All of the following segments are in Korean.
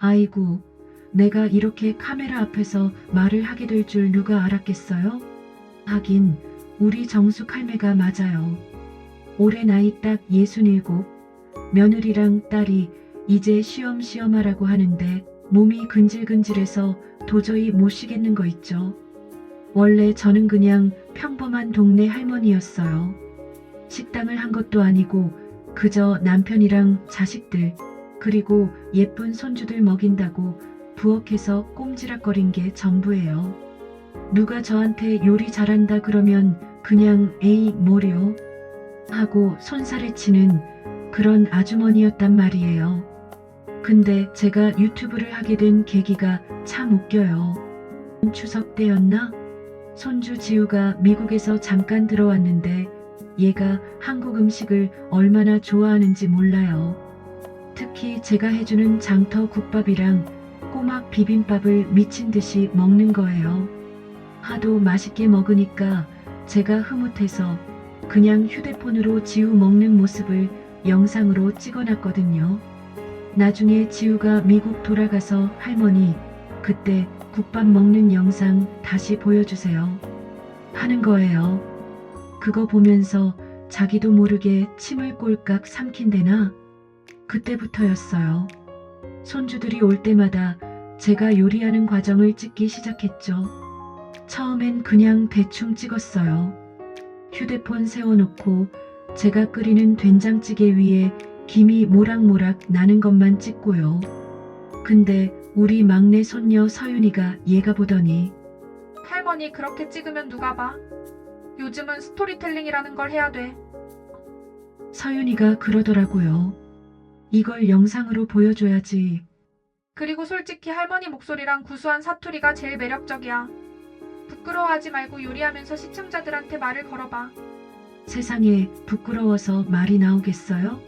아이고, 내가 이렇게 카메라 앞에서 말을 하게 될 줄 누가 알았겠어요? 하긴, 우리 정숙 할매가 맞아요. 올해 나이 딱 예순일곱, 며느리랑 딸이 이제 시험시험 하라고 하는데 몸이 근질근질해서 도저히 못 쉬겠는 거 있죠. 원래 저는 그냥 평범한 동네 할머니였어요. 식당을 한 것도 아니고 그저 남편이랑 자식들 그리고 예쁜 손주들 먹인다고 부엌에서 꼼지락거린 게 전부예요. 누가 저한테 요리 잘한다 그러면 그냥 에이 뭐려 하고 손살에 치는 그런 아주머니였단 말이에요. 근데 제가 유튜브를 하게 된 계기가 참 웃겨요. 추석 때였나? 손주 지우가 미국에서 잠깐 들어왔는데 얘가 한국 음식을 얼마나 좋아하는지 몰라요. 특히 제가 해주는 장터 국밥이랑 꼬막 비빔밥을 미친 듯이 먹는 거예요. 하도 맛있게 먹으니까 제가 흐뭇해서 그냥 휴대폰으로 지우 먹는 모습을 영상으로 찍어놨거든요. 나중에 지우가 미국 돌아가서 할머니, 그때 국밥 먹는 영상 다시 보여주세요. 하는 거예요. 그거 보면서 자기도 모르게 침을 꼴깍 삼킨대나? 그때부터였어요. 손주들이 올 때마다 제가 요리하는 과정을 찍기 시작했죠. 처음엔 그냥 대충 찍었어요. 휴대폰 세워놓고 제가 끓이는 된장찌개 위에 김이 모락모락 나는 것만 찍고요. 근데 우리 막내 손녀 서윤이가 얘가 보더니 할머니 그렇게 찍으면 누가 봐? 요즘은 스토리텔링이라는 걸 해야 돼. 서윤이가 그러더라고요. 이걸 영상으로 보여줘야지. 그리고 솔직히 할머니 목소리랑 구수한 사투리가 제일 매력적이야. 부끄러워하지 말고 요리하면서 시청자들한테 말을 걸어봐. 세상에 부끄러워서 말이 나오겠어요?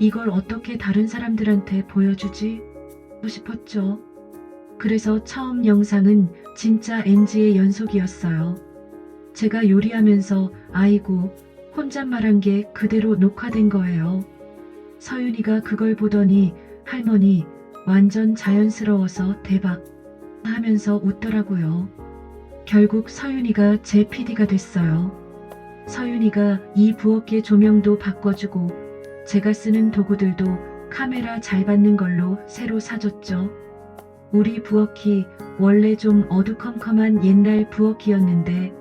이걸 어떻게 다른 사람들한테 보여주지? 하고 싶었죠. 그래서 처음 영상은 진짜 NG의 연속이었어요. 제가 요리하면서 아이고 혼잣말한 게 그대로 녹화된 거예요. 서윤이가 그걸 보더니 할머니 완전 자연스러워서 대박 하면서 웃더라고요. 결국 서윤이가 제 PD가 됐어요. 서윤이가 이 부엌의 조명도 바꿔주고 제가 쓰는 도구들도 카메라 잘 받는 걸로 새로 사줬죠. 우리 부엌이 원래 좀 어두컴컴한 옛날 부엌이었는데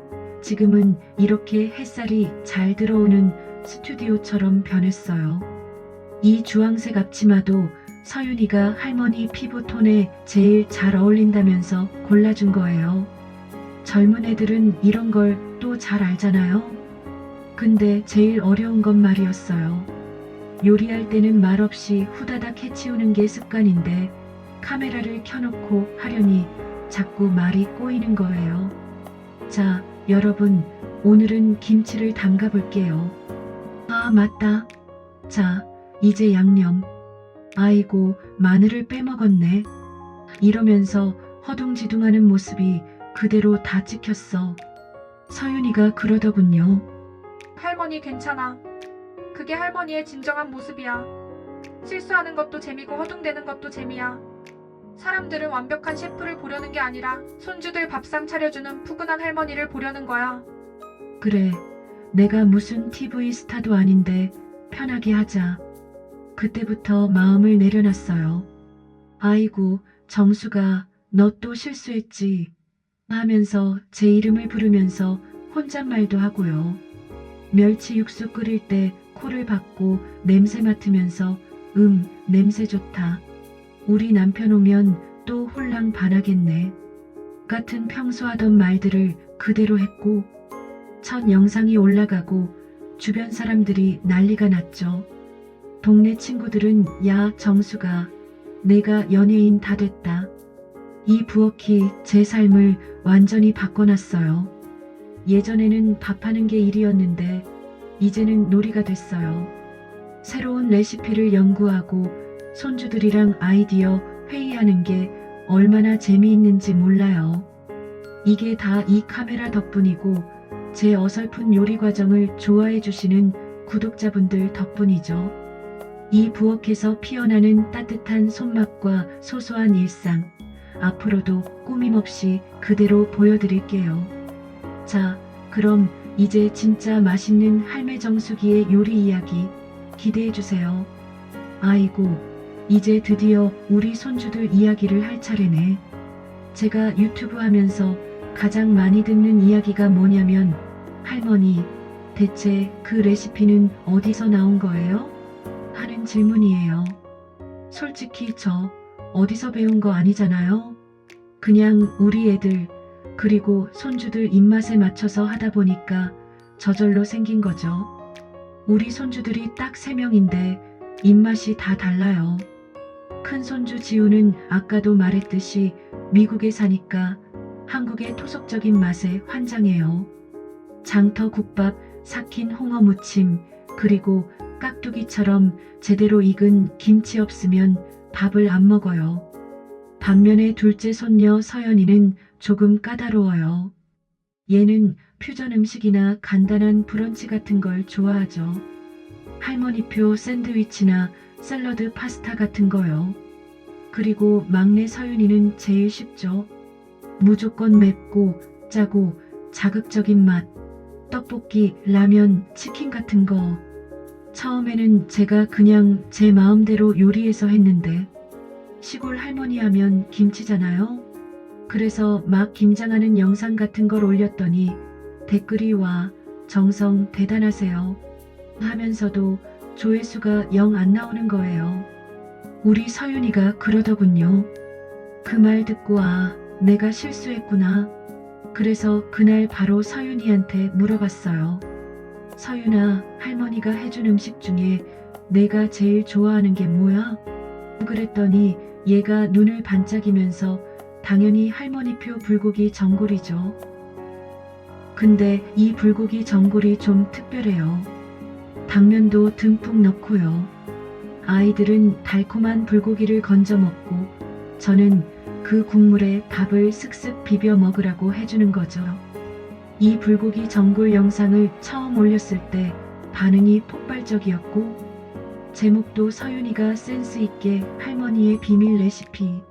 지금은 이렇게 햇살이 잘 들어오는 스튜디오처럼 변했어요. 이 주황색 앞치마도 서윤이가 할머니 피부톤에 제일 잘 어울린다면서 골라준 거예요. 젊은 애들은 이런 걸 또 잘 알잖아요. 근데 제일 어려운 건 말이었어요. 요리할 때는 말없이 후다닥 해치우는 게 습관인데 카메라를 켜놓고 하려니 자꾸 말이 꼬이는 거예요. 자, 여러분, 오늘은 김치를 담가 볼게요. 아, 맞다. 자, 이제 양념. 아이고, 마늘을 빼먹었네. 이러면서 허둥지둥하는 모습이 그대로 다 찍혔어. 서윤이가 그러더군요. 할머니 괜찮아. 그게 할머니의 진정한 모습이야. 실수하는 것도 재미고 허둥대는 것도 재미야. 사람들은 완벽한 셰프를 보려는 게 아니라 손주들 밥상 차려주는 푸근한 할머니를 보려는 거야. 그래, 내가 무슨 TV 스타도 아닌데 편하게 하자. 그때부터 마음을 내려놨어요. 아이고, 정수가 너 또 실수했지. 하면서 제 이름을 부르면서 혼잣말도 하고요. 멸치 육수 끓일 때 코를 박고 냄새 맡으면서 음, 냄새 좋다. 우리 남편 오면 또 홀랑 반하겠네. 같은 평소 하던 말들을 그대로 했고 첫 영상이 올라가고 주변 사람들이 난리가 났죠. 동네 친구들은 야 정수가 내가 연예인 다 됐다. 이 부엌이 제 삶을 완전히 바꿔놨어요. 예전에는 밥하는 게 일이었는데 이제는 놀이가 됐어요. 새로운 레시피를 연구하고 손주들이랑 아이디어 회의하는 게 얼마나 재미있는지 몰라요. 이게 다 이 카메라 덕분이고 제 어설픈 요리 과정을 좋아해 주시는 구독자분들 덕분이죠. 이 부엌에서 피어나는 따뜻한 손맛과 소소한 일상, 앞으로도 꾸밈없이 그대로 보여드릴게요. 자, 그럼 이제 진짜 맛있는 할매 정수기의 요리 이야기 기대해주세요. 아이고, 이제 드디어 우리 손주들 이야기를 할 차례네. 제가 유튜브 하면서 가장 많이 듣는 이야기가 뭐냐면, 할머니, 대체 그 레시피는 어디서 나온 거예요? 질문이에요. 솔직히 저 어디서 배운 거 아니잖아요. 그냥 우리 애들, 그리고 손주들 입맛에 맞춰서 하다 보니까 저절로 생긴 거죠. 우리 손주들이 딱 세명인데 입맛이 다 달라요. 큰 손주 지우는 아까도 말했듯이 미국에 사니까 한국의 토속적인 맛에 환장해요. 장터 국밥, 삭힌 홍어 무침, 그리고 깍두기처럼 제대로 익은 김치 없으면 밥을 안 먹어요. 반면에 둘째 손녀 서연이는 조금 까다로워요. 얘는 퓨전 음식이나 간단한 브런치 같은 걸 좋아하죠. 할머니표 샌드위치나 샐러드 파스타 같은 거요. 그리고 막내 서윤이는 제일 쉽죠. 무조건 맵고 짜고 자극적인 맛. 떡볶이, 라면, 치킨 같은 거. 처음에는 제가 그냥 제 마음대로 요리해서 했는데 시골 할머니 하면 김치잖아요. 그래서 막 김장하는 영상 같은 걸 올렸더니 댓글이 와 정성 대단하세요 하면서도 조회수가 영 안 나오는 거예요. 우리 서윤이가 그러더군요. 그 말 듣고 아 내가 실수했구나. 그래서 그날 바로 서윤이한테 물어봤어요. 서윤아, 할머니가 해준 음식 중에 내가 제일 좋아하는 게 뭐야? 그랬더니 얘가 눈을 반짝이면서 당연히 할머니표 불고기 전골이죠. 근데 이 불고기 전골이 좀 특별해요. 당면도 듬뿍 넣고요. 아이들은 달콤한 불고기를 건져 먹고 저는 그 국물에 밥을 슥슥 비벼 먹으라고 해주는 거죠. 이 불고기 전골 영상을 처음 올렸을 때 반응이 폭발적이었고 제목도 서윤이가 센스 있게 할머니의 비밀 레시피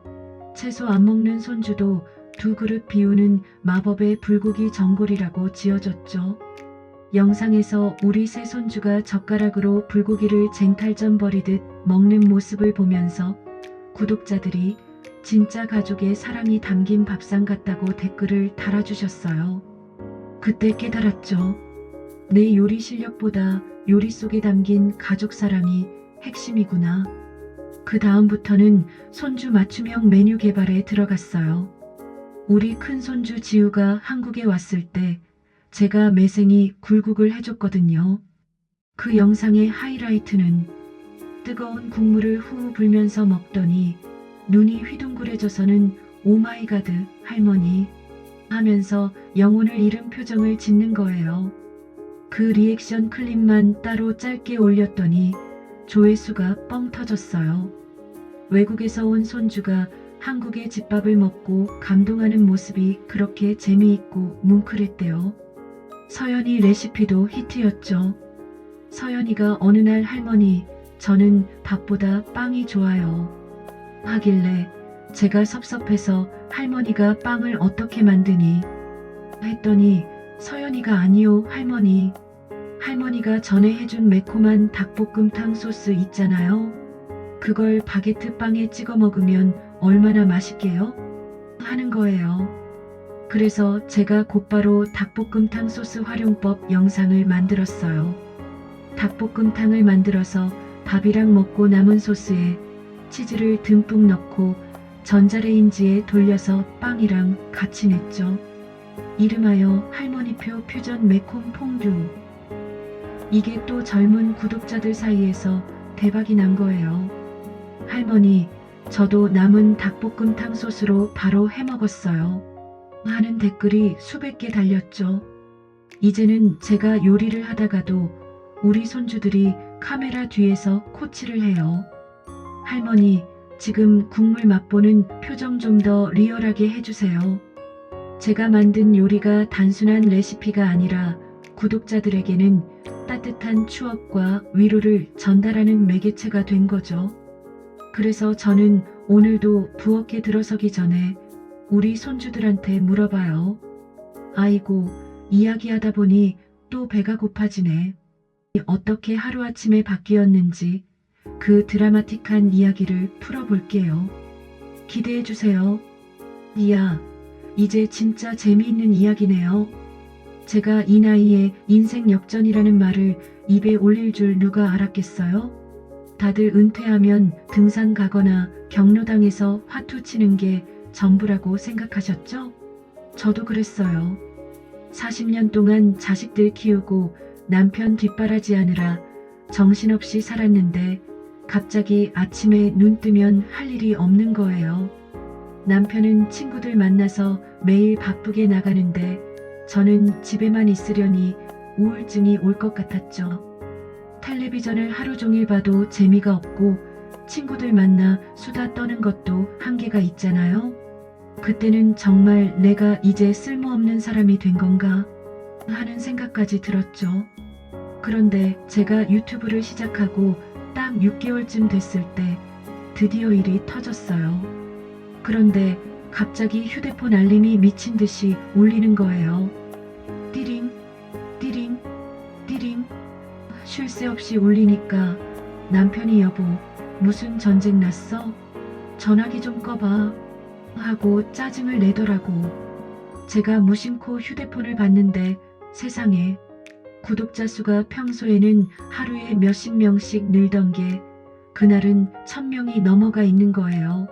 채소 안 먹는 손주도 두 그릇 비우는 마법의 불고기 전골이라고 지어졌죠. 영상에서 우리 새 손주가 젓가락으로 불고기를 쟁탈전 벌이듯 먹는 모습을 보면서 구독자들이 진짜 가족의 사랑이 담긴 밥상 같다고 댓글을 달아주셨어요. 그때 깨달았죠. 내 요리 실력보다 요리 속에 담긴 가족 사랑이 핵심이구나. 그 다음부터는 손주 맞춤형 메뉴 개발에 들어갔어요. 우리 큰 손주 지우가 한국에 왔을 때 제가 매생이 굴국을 해줬거든요. 그 영상의 하이라이트는 뜨거운 국물을 후 불면서 먹더니 눈이 휘둥그레져서는 오마이가드 할머니 하면서 영혼을 잃은 표정을 짓는 거예요. 그 리액션 클립만 따로 짧게 올렸더니 조회수가 뻥 터졌어요. 외국에서 온 손주가 한국의 집밥을 먹고 감동하는 모습이 그렇게 재미있고 뭉클했대요. 서연이 레시피도 히트였죠. 서연이가 어느 날 할머니, 저는 밥보다 빵이 좋아요. 하길래 제가 섭섭해서 할머니가 빵을 어떻게 만드니? 했더니 서연이가 아니요, 할머니. 할머니가 전에 해준 매콤한 닭볶음탕 소스 있잖아요. 그걸 바게트 빵에 찍어 먹으면 얼마나 맛있게요? 하는 거예요. 그래서 제가 곧바로 닭볶음탕 소스 활용법 영상을 만들었어요. 닭볶음탕을 만들어서 밥이랑 먹고 남은 소스에 치즈를 듬뿍 넣고 전자레인지에 돌려서 빵이랑 같이 냈죠. 이름하여 할머니표 퓨전 매콤 퐁듀. 이게 또 젊은 구독자들 사이에서 대박이 난 거예요. 할머니, 저도 남은 닭볶음탕 소스로 바로 해 먹었어요. 하는 댓글이 수백 개 달렸죠. 이제는 제가 요리를 하다가도 우리 손주들이 카메라 뒤에서 코치를 해요. 할머니, 지금 국물 맛보는 표정 좀 더 리얼하게 해주세요. 제가 만든 요리가 단순한 레시피가 아니라 구독자들에게는 따뜻한 추억과 위로를 전달하는 매개체가 된 거죠. 그래서 저는 오늘도 부엌에 들어서기 전에 우리 손주들한테 물어봐요. 아이고, 이야기하다 보니 또 배가 고파지네. 어떻게 하루아침에 바뀌었는지 그 드라마틱한 이야기를 풀어볼게요. 기대해주세요. 이야, 이제 진짜 재미있는 이야기네요. 제가 이 나이에 인생 역전이라는 말을 입에 올릴 줄 누가 알았겠어요? 다들 은퇴하면 등산 가거나 경로당에서 화투 치는 게 전부라고 생각하셨죠? 저도 그랬어요. 40년 동안 자식들 키우고 남편 뒷바라지하느라 정신없이 살았는데 갑자기 아침에 눈 뜨면 할 일이 없는 거예요. 남편은 친구들 만나서 매일 바쁘게 나가는데 저는 집에만 있으려니 우울증이 올 것 같았죠. 텔레비전을 하루 종일 봐도 재미가 없고 친구들 만나 수다 떠는 것도 한계가 있잖아요. 그때는 정말 내가 이제 쓸모없는 사람이 된 건가 하는 생각까지 들었죠. 그런데 제가 유튜브를 시작하고 딱 6개월쯤 됐을 때 드디어 일이 터졌어요. 그런데 갑자기 휴대폰 알림이 미친 듯이 울리는 거예요. 띠링, 띠링, 띠링. 쉴 새 없이 울리니까 남편이 여보, 무슨 전쟁 났어? 전화기 좀 꺼봐. 하고 짜증을 내더라고. 제가 무심코 휴대폰을 봤는데 세상에 구독자 수가 평소에는 하루에 몇십 명씩 늘던 게 그날은 천 명이 넘어가 있는 거예요.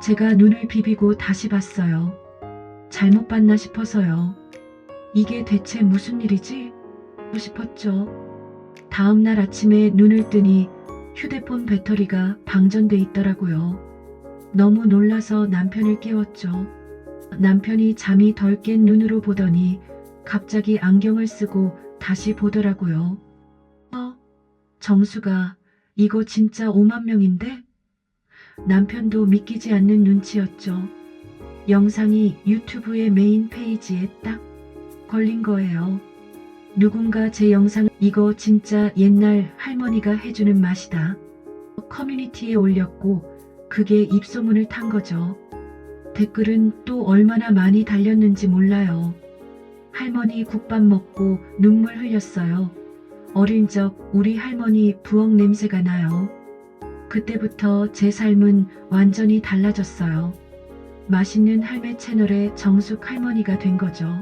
제가 눈을 비비고 다시 봤어요. 잘못 봤나 싶어서요. 이게 대체 무슨 일이지? 싶었죠. 다음 날 아침에 눈을 뜨니 휴대폰 배터리가 방전돼 있더라고요. 너무 놀라서 남편을 깨웠죠. 남편이 잠이 덜 깬 눈으로 보더니 갑자기 안경을 쓰고 다시 보더라고요. 어? 정수가 이거 진짜 5만 명인데? 남편도 믿기지 않는 눈치였죠. 영상이 유튜브의 메인 페이지에 딱 걸린 거예요. 누군가 제 영상 이거 진짜 옛날 할머니가 해주는 맛이다. 커뮤니티에 올렸고 그게 입소문을 탄 거죠. 댓글은 또 얼마나 많이 달렸는지 몰라요. 할머니 국밥 먹고 눈물 흘렸어요. 어린 적 우리 할머니 부엌 냄새가 나요. 그때부터 제 삶은 완전히 달라졌어요. 맛있는 할매 채널의 정숙 할머니가 된 거죠.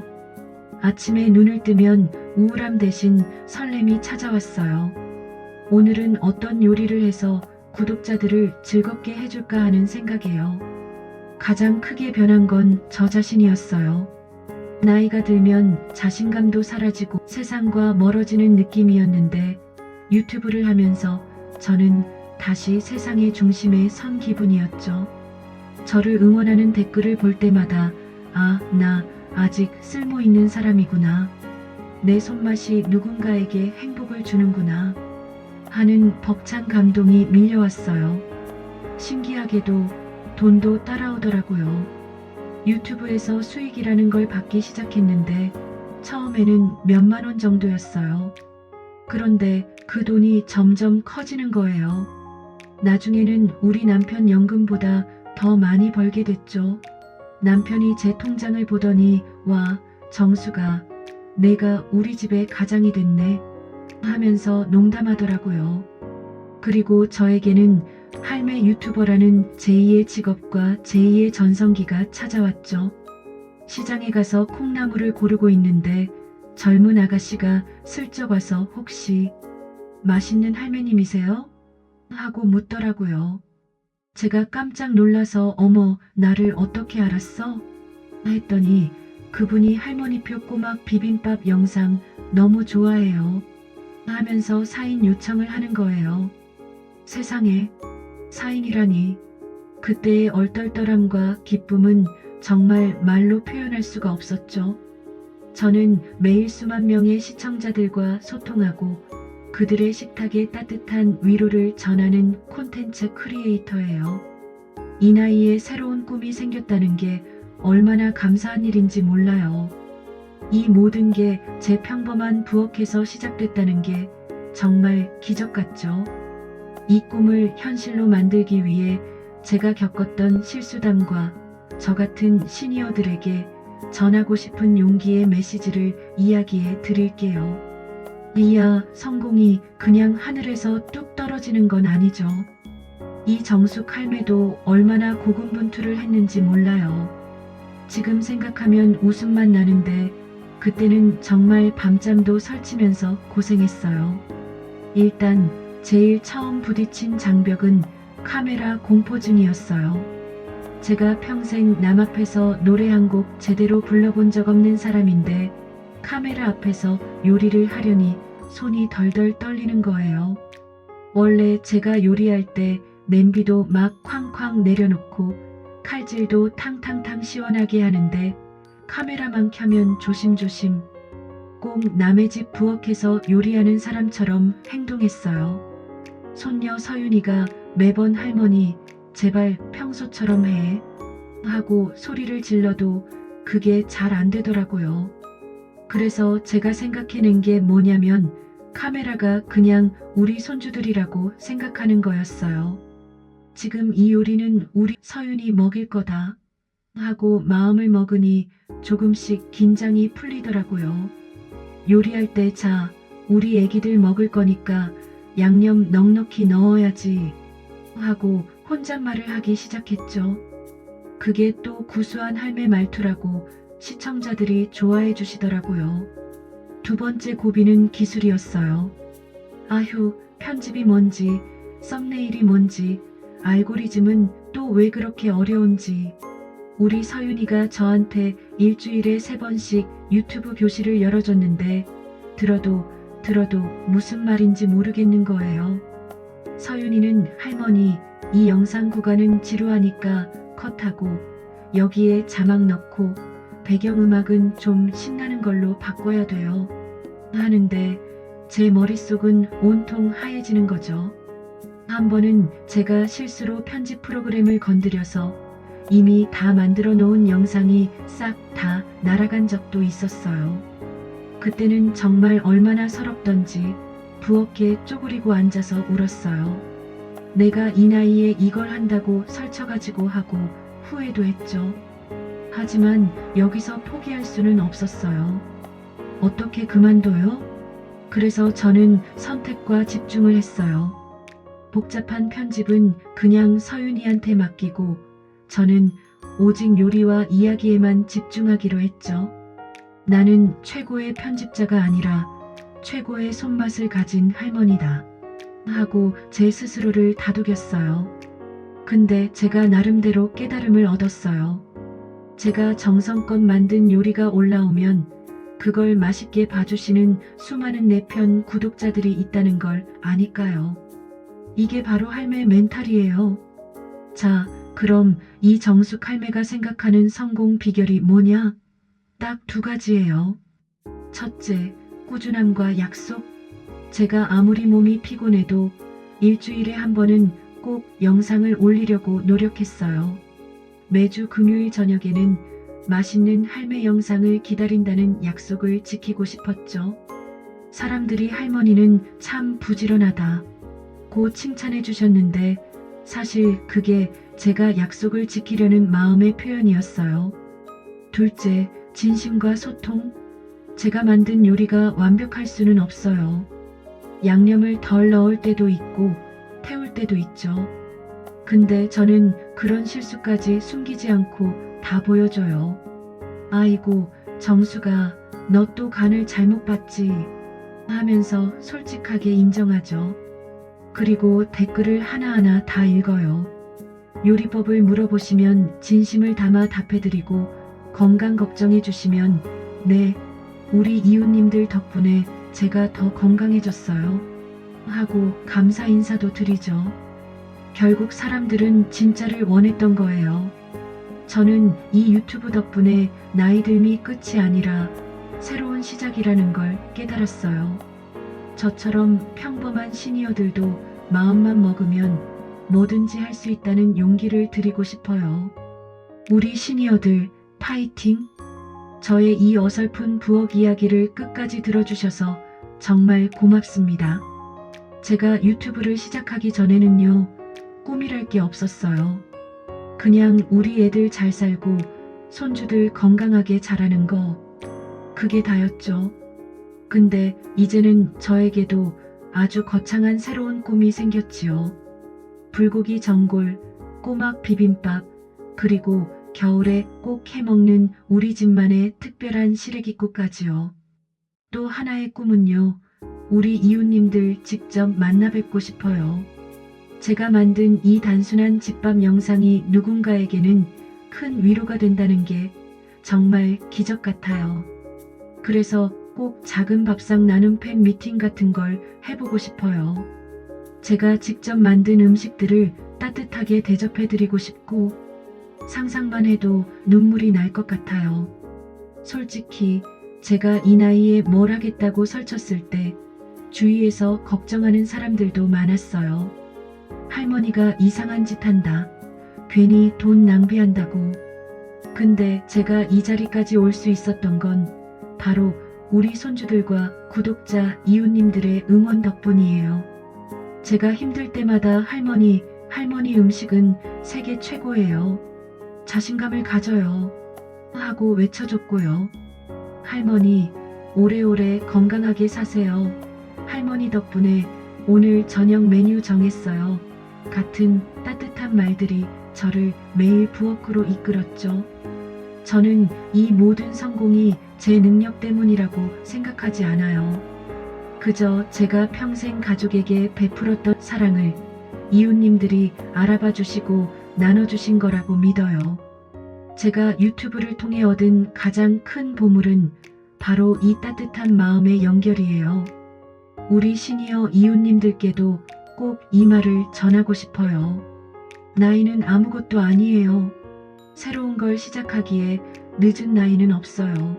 아침에 눈을 뜨면 우울함 대신 설렘이 찾아왔어요. 오늘은 어떤 요리를 해서 구독자들을 즐겁게 해줄까 하는 생각이에요. 가장 크게 변한 건 저 자신이었어요. 나이가 들면 자신감도 사라지고 세상과 멀어지는 느낌이었는데 유튜브를 하면서 저는 다시 세상의 중심에 선 기분이었죠. 저를 응원하는 댓글을 볼 때마다 아, 나 아직 쓸모 있는 사람이구나. 내 손맛이 누군가에게 행복을 주는구나. 하는 벅찬 감동이 밀려왔어요. 신기하게도 돈도 따라오더라고요. 유튜브에서 수익이라는 걸 받기 시작했는데 처음에는 몇만 원 정도였어요. 그런데 그 돈이 점점 커지는 거예요. 나중에는 우리 남편 연금보다 더 많이 벌게 됐죠. 남편이 제 통장을 보더니 와 정수가 내가 우리 집의 가장이 됐네 하면서 농담하더라고요. 그리고 저에게는 할매 유튜버라는 제2의 직업과 제2의 전성기가 찾아왔죠. 시장에 가서 콩나물을 고르고 있는데 젊은 아가씨가 슬쩍 와서 혹시 맛있는 할매님이세요? 하고 묻더라고요. 제가 깜짝 놀라서 어머 나를 어떻게 알았어? 했더니 그분이 할머니표 꼬막 비빔밥 영상 너무 좋아해요. 하면서 사인 요청을 하는 거예요. 세상에 사인이라니 그때의 얼떨떨함과 기쁨은 정말 말로 표현할 수가 없었죠. 저는 매일 수만 명의 시청자들과 소통하고 그들의 식탁에 따뜻한 위로를 전하는 콘텐츠 크리에이터예요. 이 나이에 새로운 꿈이 생겼다는 게 얼마나 감사한 일인지 몰라요. 이 모든 게 제 평범한 부엌에서 시작됐다는 게 정말 기적 같죠. 이 꿈을 현실로 만들기 위해 제가 겪었던 실수담과 저 같은 시니어들에게 전하고 싶은 용기의 메시지를 이야기해 드릴게요. 이야, 성공이 그냥 하늘에서 뚝 떨어지는 건 아니죠. 이 정숙 할매도 얼마나 고군분투를 했는지 몰라요. 지금 생각하면 웃음만 나는데 그때는 정말 밤잠도 설치면서 고생했어요. 일단 제일 처음 부딪힌 장벽은 카메라 공포증이었어요. 제가 평생 남 앞에서 노래 한 곡 제대로 불러본 적 없는 사람인데 카메라 앞에서 요리를 하려니 손이 덜덜 떨리는 거예요. 원래 제가 요리할 때 냄비도 막 쾅쾅 내려놓고 칼질도 탕탕탕 시원하게 하는데 카메라만 켜면 조심조심 꼭 남의 집 부엌에서 요리하는 사람처럼 행동했어요. 손녀 서윤이가 매번 할머니 제발 평소처럼 해 하고 소리를 질러도 그게 잘 안 되더라고요. 그래서 제가 생각해낸 게 뭐냐면 카메라가 그냥 우리 손주들이라고 생각하는 거였어요. 지금 이 요리는 우리 서윤이 먹일 거다 하고 마음을 먹으니 조금씩 긴장이 풀리더라고요. 요리할 때 자, 우리 애기들 먹을 거니까 양념 넉넉히 넣어야지 하고 혼잣말을 하기 시작했죠. 그게 또 구수한 할매 말투라고 시청자들이 좋아해 주시더라고요. 두 번째 고비는 기술이었어요. 아휴, 편집이 뭔지, 썸네일이 뭔지, 알고리즘은 또 왜 그렇게 어려운지. 우리 서윤이가 저한테 일주일에 세 번씩 유튜브 교실을 열어줬는데, 들어도, 들어도 무슨 말인지 모르겠는 거예요. 서윤이는 할머니, 이 영상 구간은 지루하니까 컷하고, 여기에 자막 넣고, 배경음악은 좀 신나는 걸로 바꿔야 돼요. 하는데, 제 머릿속은 온통 하얘지는 거죠. 한 번은 제가 실수로 편집 프로그램을 건드려서 이미 다 만들어 놓은 영상이 싹 다 날아간 적도 있었어요. 그때는 정말 얼마나 서럽던지 부엌에 쪼그리고 앉아서 울었어요. 내가 이 나이에 이걸 한다고 설쳐가지고 하고 후회도 했죠. 하지만 여기서 포기할 수는 없었어요. 어떻게 그만둬요? 그래서 저는 선택과 집중을 했어요. 복잡한 편집은 그냥 서윤이한테 맡기고 저는 오직 요리와 이야기에만 집중하기로 했죠. 나는 최고의 편집자가 아니라 최고의 손맛을 가진 할머니다. 하고 제 스스로를 다독였어요. 근데 제가 나름대로 깨달음을 얻었어요. 제가 정성껏 만든 요리가 올라오면 그걸 맛있게 봐주시는 수많은 내 편 구독자들이 있다는 걸 아니까요. 이게 바로 할매 멘탈이에요. 자, 그럼 이 정숙 할매가 생각하는 성공 비결이 뭐냐? 딱 두 가지예요. 첫째, 꾸준함과 약속. 제가 아무리 몸이 피곤해도 일주일에 한 번은 꼭 영상을 올리려고 노력했어요. 매주 금요일 저녁에는 맛있는 할매 영상을 기다린다는 약속을 지키고 싶었죠. 사람들이 할머니는 참 부지런하다. 고 칭찬해 주셨는데 사실 그게 제가 약속을 지키려는 마음의 표현이었어요. 둘째, 진심과 소통. 제가 만든 요리가 완벽할 수는 없어요. 양념을 덜 넣을 때도 있고 태울 때도 있죠. 근데 저는 그런 실수까지 숨기지 않고 다 보여줘요. 아이고, 정수가 너 또 간을 잘못 봤지 하면서 솔직하게 인정하죠. 그리고 댓글을 하나하나 다 읽어요. 요리법을 물어보시면 진심을 담아 답해드리고 건강 걱정해 주시면 네, 우리 이웃님들 덕분에 제가 더 건강해졌어요. 하고 감사 인사도 드리죠. 결국 사람들은 진짜를 원했던 거예요. 저는 이 유튜브 덕분에 나이 들미 끝이 아니라 새로운 시작이라는 걸 깨달았어요. 저처럼 평범한 시니어들도 마음만 먹으면 뭐든지 할 수 있다는 용기를 드리고 싶어요. 우리 시니어들 파이팅! 저의 이 어설픈 부엌 이야기를 끝까지 들어주셔서 정말 고맙습니다. 제가 유튜브를 시작하기 전에는요, 꿈이랄 게 없었어요. 그냥 우리 애들 잘 살고 손주들 건강하게 자라는 거, 그게 다였죠. 근데 이제는 저에게도 아주 거창한 새로운 꿈이 생겼지요. 불고기 전골, 꼬막 비빔밥, 그리고 겨울에 꼭 해먹는 우리 집만의 특별한 시래기국까지요. 또 하나의 꿈은요, 우리 이웃님들 직접 만나 뵙고 싶어요. 제가 만든 이 단순한 집밥 영상이 누군가에게는 큰 위로가 된다는 게 정말 기적 같아요. 그래서 꼭 작은 밥상 나눔 팬 미팅 같은 걸 해보고 싶어요. 제가 직접 만든 음식들을 따뜻하게 대접해드리고 싶고, 상상만 해도 눈물이 날 것 같아요. 솔직히 제가 이 나이에 뭘 하겠다고 설쳤을 때 주위에서 걱정하는 사람들도 많았어요. 할머니가 이상한 짓 한다. 괜히 돈 낭비한다고. 근데 제가 이 자리까지 올 수 있었던 건 바로 우리 손주들과 구독자, 이웃님들의 응원 덕분이에요. 제가 힘들 때마다 할머니, 할머니 음식은 세계 최고예요. 자신감을 가져요. 하고 외쳐줬고요. 할머니, 오래오래 건강하게 사세요. 할머니 덕분에 오늘 저녁 메뉴 정했어요. 같은 따뜻한 말들이 저를 매일 부엌으로 이끌었죠. 저는 이 모든 성공이 제 능력 때문이라고 생각하지 않아요. 그저 제가 평생 가족에게 베풀었던 사랑을 이웃님들이 알아봐 주시고 나눠주신 거라고 믿어요. 제가 유튜브를 통해 얻은 가장 큰 보물은 바로 이 따뜻한 마음의 연결이에요. 우리 시니어 이웃님들께도 꼭 이 말을 전하고 싶어요. 나이는 아무것도 아니에요. 새로운 걸 시작하기에 늦은 나이는 없어요.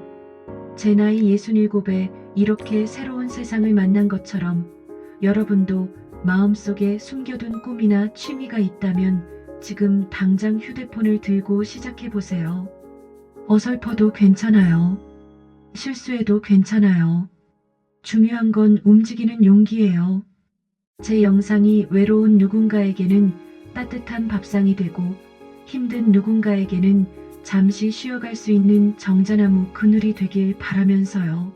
제 나이 67에 이렇게 새로운 세상을 만난 것처럼 여러분도 마음속에 숨겨둔 꿈이나 취미가 있다면 지금 당장 휴대폰을 들고 시작해 보세요. 어설퍼도 괜찮아요. 실수해도 괜찮아요. 중요한 건 움직이는 용기예요. 제 영상이 외로운 누군가에게는 따뜻한 밥상이 되고 힘든 누군가에게는 잠시 쉬어갈 수 있는 정자나무 그늘이 되길 바라면서요.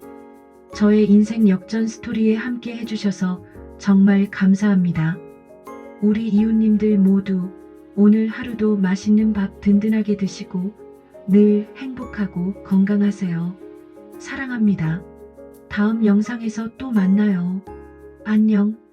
저의 인생 역전 스토리에 함께 해주셔서 정말 감사합니다. 우리 이웃님들 모두 오늘 하루도 맛있는 밥 든든하게 드시고 늘 행복하고 건강하세요. 사랑합니다. 다음 영상에서 또 만나요. 안녕.